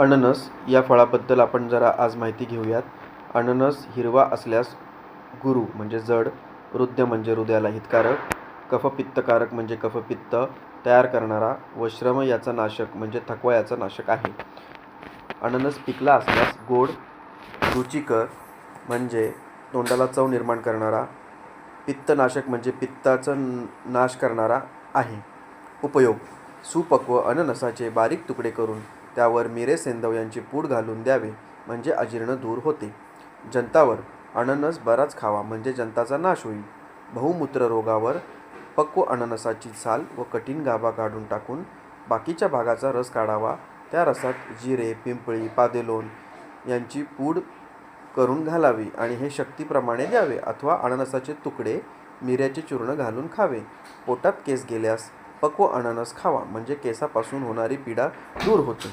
अननस या फळाबद्दल आपण जरा आज माहिती घेऊयात. अननस हिरवा असल्यास गुरु म्हणजे जड वृद्ध म्हणजे हृदयाला हितकारक कफपित्तकारक म्हणजे कफपित्त तयार करणारा व श्रम याचा नाशक म्हणजे थकवा याचा नाशक आहे. अननस पिकला असल्यास गोड रुचिकर म्हणजे तोंडाला चव निर्माण करणारा पित्तनाशक म्हणजे पित्ताचं नाश करणारा आहे. उपयोग सुपक्व अननसाचे बारीक तुकडे करून त्यावर मिरे सेंदव यांची पूड घालून द्यावे म्हणजे अजीर्ण दूर होते. जनतावर अननस बराच खावा म्हणजे जनताचा नाश होईल. बहुमूत्र रोगावर पक्व अननसाची साल व कठीण गाभा काढून टाकून बाकीच्या भागाचा रस काढावा. त्या रसात जिरे पिंपळी पादेलोन यांची पूड करून घालावी आणि हे शक्तीप्रमाणे द्यावे अथवा अननसाचे तुकडे मिऱ्याचे चूर्ण घालून खावे. पोटात केस गेल्यास पक्व अननस खावा म्हणजे केसापासून होणारी पीडा दूर होते.